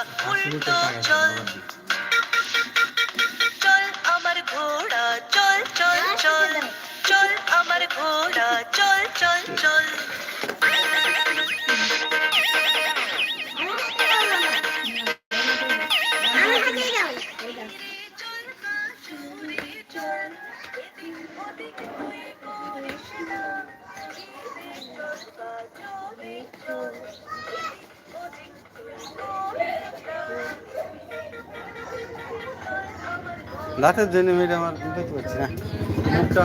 তো চল। চল আমার ঘোড়া চল চল চল। চল আমার ঘোড়া চল চল চল। দাঁতের জন্য মেয়েটা আমার দেখতে পাচ্ছি না মুখটা